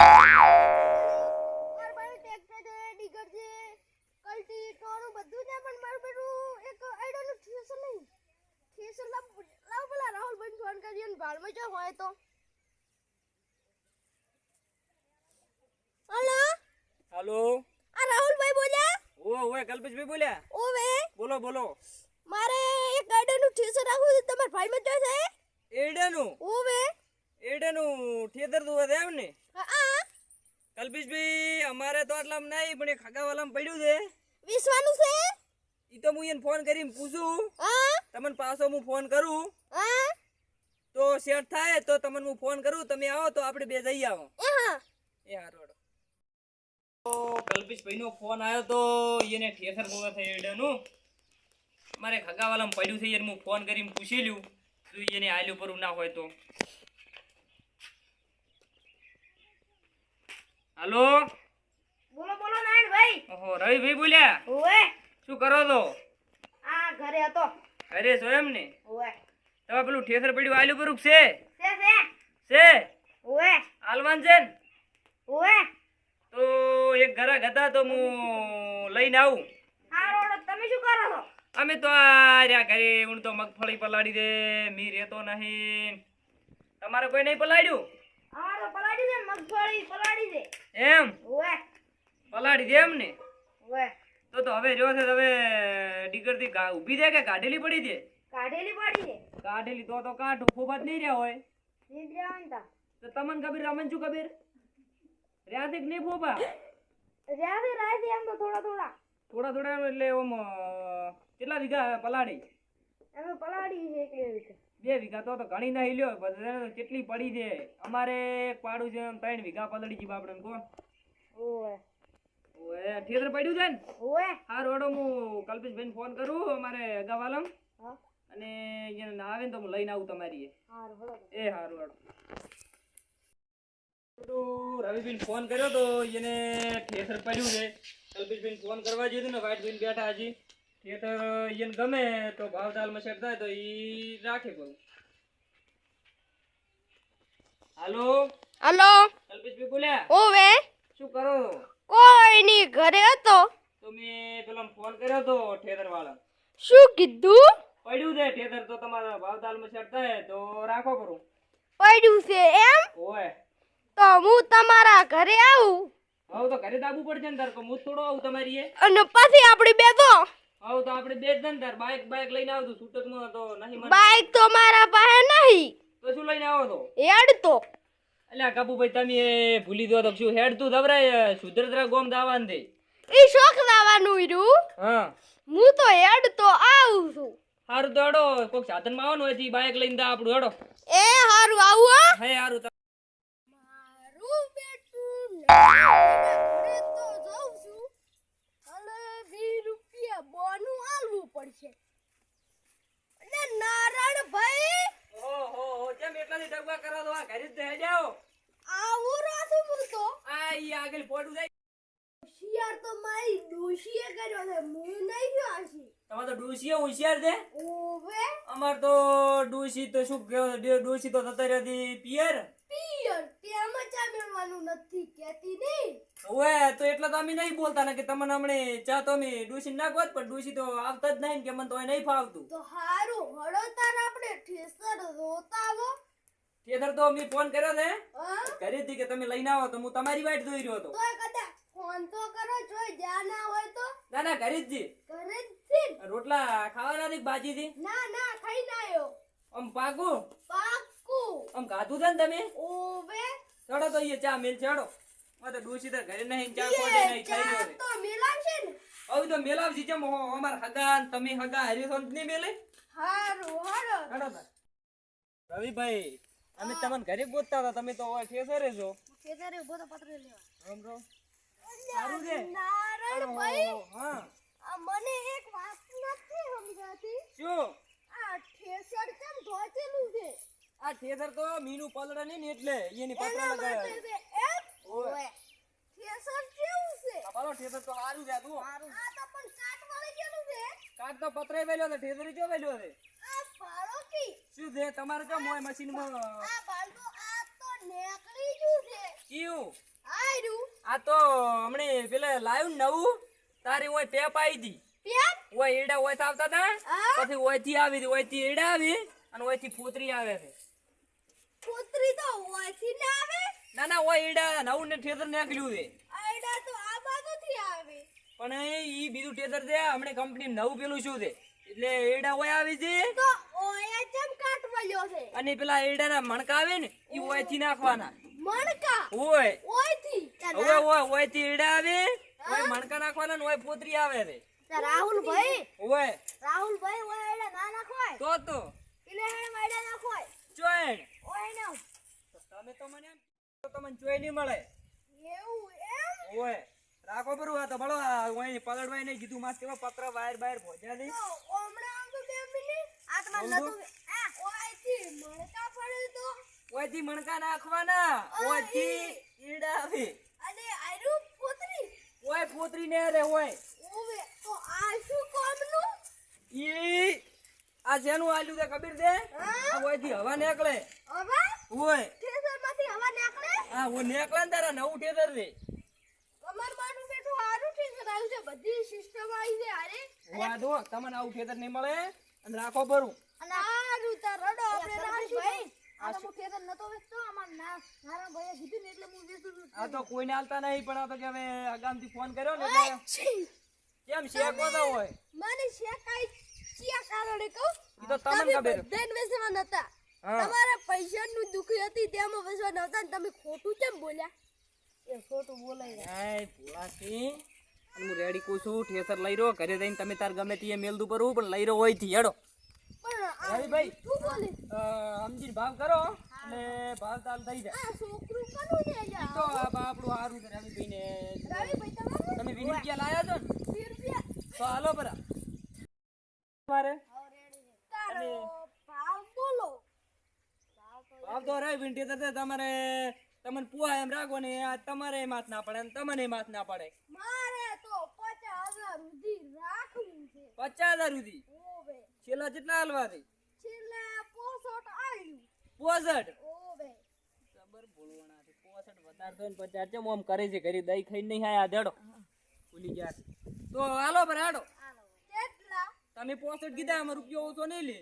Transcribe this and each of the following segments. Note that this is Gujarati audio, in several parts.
મારા પાસે ટ્રેક્ટર છે ડીગર છે કલ્ટી ટોરું બધું છે પણ મારું બેટું એક આઈડોનું થ્રેસર નહીં. થ્રેસર લાવ લાવ પેલા રાહુલ ભાઈ ફોન કરીએ ને ભાડમાં જો હોય તો. હલો? હાલો? આ રાહુલભાઈ બોલ્યા? ઓ ઓય બોલ્યા? ઓવે બોલો બોલો. મારે એક આઈડોનું થ્રેસર રાખવું છે તમારા ભાઈમાં જો છે? ઓ ઓવે એડાનું તો વધે એમ ને કલ્પેશભાઈ અમારે તો આટલામાં નહીં પણ એ ખાગાવાલામાં પડ્યું છે. વિશ્વાનું છે? ઈ તો હું એને ફોન કરીને પૂછું. તમને પાછો હું ફોન કરું. તો સેટ થાય તો તમને હું ફોન કરું. તમે આવો તો આપણે બે જઈ આવો. એ હા. એ કલ્પેશભાઈ નો ફોન આવ્યો તો એને થિયેટર જોવા થઈ એડેનું. મારે ખગાવાલામાં પડ્યું છે એને હું ફોન કરીને પૂછી લ્યું. તું એને આલ્યું પર ના હોય તો. હાલો? બોલો બોલો ભાઈ ઓહો રવિભાઈ બોલ્યા? ઓએ શું કરો છો? આ ઘરે હતો. ઘરે છો એમ ને? ઓએ તમે પેલું ઠેસર પડ્યું આલ્યું પર છે? છે છે. છે? ઓએ આલવાન છે ને? ઓવે. તો એક ઘરાક હતા તો હું લઈને આવું. રોડ તમે શું કરો છો? અમે તો આ રહ્યા ઘરે હું તો મગફળી પલાડી દે મી રહેતો નહીં. તમારે કોઈ નહીં પલાડ્યું અમાર તો પલાડી દે મગફળી પલાડી એમ? પલાડી દે એમ ને તો તો હવે રહ્યો છે હવે ડીગરથી ઊભી દે કે કાઢેલી પડી દે કાઢેલી પડી દે કાઢેલી તો તો કાઢ ફોફા નહીં રહ્યા હોય. નીંદ્રાવન તા. તો તમને કબીર રમન છું ખબર? રહ્યા કે નહીં ફોફા? રહ્યા છે એમ તો થોડા થોડા. થોડા થોડા એટલે ઓમ કેટલા વીઘા પલાડી એમ પલાડી છે એક રીતે બે વીઘા તો ઘણી ના લ્યો બધા કેટલી પડી છે. અમારે એક પાડું છે ત્રણ વીઘા પલડી જી આપણે કોણ ઓએ થિયેટર પડ્યું છે ને? ઓએ હા રોડો હું કલ્પેશભાઈને ફોન કરું અમારે અગાવાલમ. અને એને ના આવે ને તો હું લઈને આવું તમારી એ. હાર હારું. રવિબેન ફોન કર્યો તો એને થિયેટર પડ્યું છે. કલ્પેશભાઈને ફોન કરવા જોઈએ ને વાઇટ ભાઈને બેઠા હજી. થિયેટર એને ગમે તો ભાવ તાલમાં સેટ થાય તો ઈ રાખે કહું હાલો? હલો? કલ્પેશભાઈ બોલ્યા? ઓવે શું કરો? કોઈ ની ઘરે હતો? તો મેં પેલા ફોન કર્યો તો થિયેટર વાળા શું કીધું? પડ્યું છે થિયેટર તો તમારા ભાવ તાલમાં સેટ થાય તો રાખો કરું પડ્યું છે એમ? ઓય. તો હું તમારા ઘરે આવું. હવે તો ઘરે દાબવું પડશે ને તાર તો હું થોડો આવું તમારી એ અને પછી આપણી બે તો હવે તો આપણે બે જ ને તાર બાઇક બાઇક લઈને આવતું છૂટકમાં તો નહીં બાઇક બાઈક તો મારા પાસે નહીં. તો શું લઈને આવો તો? હેડ તો એટલે કાબુભાઈ તમે ભૂલી દો તો શું હેડ તું દવરાય સુધરતરા ગોમ દાવાન દે. ઈ શોખ લાવવાનું રહ્યું હા. હું તો હેડ તો આવું છું. સારું તો કોક સાધન સાધનમાં આવવાનું હોયથી બાઇક લઈને દા આપણું હેડો. એ હારું આવું હો. હે સારું મારું બેટું ઘરે તો જાઉં છું અને વીસ રૂપિયા પડશે. અને નારાયણભાઈ ઓહો હો કેમ એટલાથી ડગવા કરો તો આ ઘરે જ હેડ જાઓ. આવું છું હું તો. આ ઈ આગળ પોડું જાય. હોશિયાર તો મારી ડોશીએ કર્યો છે હું નહીં જો આશી તમાર તો ડોશીએ હોશિયાર છે? ઓવે. અમાર તો ડોશી તો શું કહેવાય ડોશી તો થતા રહેતી પિયર. પિયર તેમ ચા નથી કહેતી નહીં ઓએ તો એટલે તો અમે નહીં બોલતા ને કે તમને હમણે ચા તો અમે ડોશી નાખો પણ ડોશી તો આવતા જ નહીં કે મને તો નહીં ફાવતું. તો હારું હળો તાર આપણે ઠેસર રોતા આવો તેદર તો મેં ફોન કર્યો ને કરી હતી કે તમે લઈને આવો તો હું તમારી વાટ જોઈ રહ્યો હતો. તો કદાચ ફોન તો કરો જો જ્યાં ના હોય તો. ના ના ઘરે જ ઘરે જ રોટલા ખાવાના હતી થી ના ના ખાઈ ના આવ્યો આમ પાકું? પાકું. આમ ખાધું છે ને તમે? ઓવે ચડો તો અહીંયા ચા મેલ ચડો. તો ડોશી તો ઘરે નહીં ચા કોડે નહીં ખાઈ તો મેલાવશે ને. હવે તો મેલાવજી જેમ અમાર હગા તમે હગા હરીસો નહીં મેલે? હારું હારો. ચડો તો. રવિભાઈ અમે તમને ઘરે ગોતતા હતા તમે તો ઠેસરે છો. ખેતરે ઊભો તો પત્ર લેવા. રામ રામ સારું છે? નારાયણભાઈ હા આ મને એક વાત નથી સમજાતી. શું? આ ઠેસર કેમ ધોચેલું છે? આ ઠેસર તો મીનું પલડે નહીં ને એટલે એની પત્ર લગાવ્યા. ઓવે ઠેસર કેવું છે? આ પાલો ઠેસર તો સારું છે તું સારું આ તો પણ કાટ વાળી કેલું છે. કાટ તો પતરે વેલ્યો છે ઠેસરી જો વેલ્યો છે? આ ફાળો કી? શું છે તમારે કે મોય મશીનમાં આ બાલદો આ તો નેકળી ગયું છે. કયું? આ તો હમણે પેલે લાવ્યું નવું તારી ઓય ટેપ આવી હતી પેન ઓય એડા ઓય આવતા હતા પછી પછી ઓયથી આવી ઓયથી એડા આવી અને ઓયથી ફૂતરી આવે છે. પુત્રી તો ઓછી ના આવે? ના ના ઓય ઈડા નવું ને ઠેતર નાખ્યું છે. આયડા તો આ બાજુથી આવે. પણ એ ઈ બીજું ઠેતર છે હમણે કંપની નવું પેલું શું છે? એટલે ઈડા ઓય આવી છે. તો ઓયા ચમ કાટવલ્યો છે? અને પેલા એડાના મણકા આવે ને ઈ ઓયથી નાખવાના. મણકા? ઓય. ઓયથી? હવે ઓય ઓયથી ઈડા આવે ઓય મણકા નાખવાના ને ઓય ફૂતરી આવે છે. રાહુલ ભાઈ ઓય. રાહુલ ભાઈ ઓય ઈડા ના નાખવાય? તો તો. એટલે હે આયડા નાખવાય? ચોયણ ઓય ના. તમે તો મને તો તમને ચોય નહીં મળે. એવું એમ? ઓય રાખો બરું આ તો બળો ઓય પલડવાય નહીં કીધું માસ કેવા પત્ર વાયર બાયર ભોજા દે ઓમણા આમ તો બે મિનિટ. આ તમારે નતું આ મણકા પડે તો. ઓયથી મણકા નાખવાના. ઓયથી ઈડાવી. આવે અને આયરું પોતરી. ઓય પોતરી ને રે ઓય. ઓવે તો આ શું કામનું? ઈ આ જેનું આલ્યું તે કબીર દે ઓયથી હવા નીકળે. હવા? ઓય. ઠેસરમાંથી હવા નીકળે? હા ઓ નીકળે ને તારા નવું ઠેસર રે અમાર માનું બેઠું હારું ઠેસર આવ્યું છે. બધી સિસ્ટમ આવી છે હારે. વા દો તમને આવું ઠેસર નહીં મળે. અને રાખો ભરું. અને હારું તાર રડો આપણે રાખશું ભાઈ આ તો ઠેસર નતો વેચતો અમાર ના મારા ભાઈએ કીધું ને એટલે હું વેચું આ તો કોઈને આલતા નહીં પણ આ તો કે હવે અગામથી ફોન કર્યો ને એટલે! કેમ શેકો તો હોય? મને શેકાઈ ચિયા કારણે કહું તો તમને ખબર બધાને વેચવા નતા તમારા પૈસાનું દુઃખ હતી તેમાં વેચવા નતા તમે ખોટું કેમ બોલ્યા? એ ખોટું બોલાય હાય ભોળાથી. હું રેડી કહું છું ઠેસર લઈ રહ્યો ઘરે જઈને તમે તાર ગમે તે મેલ દુ પરવું પણ લઈ રહ્યો હોયથી હેડો. પણ આ રવિભાઈ શું બોલે? અ, સમજીને ભાવ કરો અને ભાવ તાલ થઈ જાય. આ છોકરું કનું છે તો આપણું સારું છે રવિભાઈ ને રવિભાઈ તમે વીસ રૂપિયા લાયા છો ને? તો હાલો પરા. મારે? તારો ભાવ તો ઠેસર છે તમારે તમને પુઆ એમ રાખો ને આ તમારે માથ ના પડે ને તમને માથ ના પડે. મારે તો પચાસ હજાર સુધી રાખવું છે. પચાસ હજાર સુધી? ઓવે. છેલ્લા કેટલા હાલવા છે છેલ્લા પોસઠ આવ્યું પોસઠ? ઓવે. જબર બોલવાના છે પોસઠ વધારે તો ને પચાસ ચમ આમ કરે છે ઘરે દહીં ખાઈને નહીં આયા દેડો ભૂલી ગયા તો હાલો પર હાડો. તમે પોસઠ કીધા આમાં રૂપિયો ઓછો નહીં લે.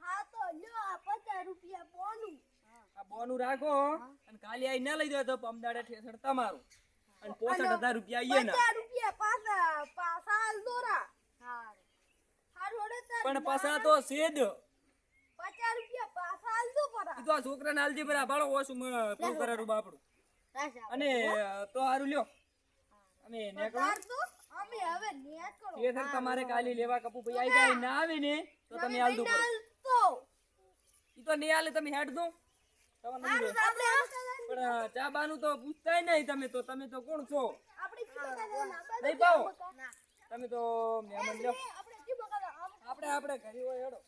હા તો લ્યો આ પચાસ રૂપિયા બોનું. આ બોનું રાખો અને ખાલી આઈ ના લઈ દો તો પમદાડે ઠેસડ તમારું અને પોસઠ હજાર રૂપિયા આઈએ ના. પચાસ રૂપિયા પાછા પાસા દોરા. પણ પાસા તો સેદ પચાસ રૂપિયા પાછા આલજો પરા. તો આ છોકરાને આલજી પરા ભાડો ઓછું પૂરું કરારું બાપડું. અને તો હારું લ્યો. અને નીકળો. અમે હવે તમારે કાલી લેવા કપુ ભાઈ આઈ જાય ના આવે ને તો તમે હાલ દો તો. ઈ તો તમે હેડ દો. પણ ચા બાનું તો પૂછતાય નહીં તમે તો. તમે તો કોણ છો? નહીં તમે તો મહેમાન આપણે આપણે આપણે ઘરે હોય હેડો.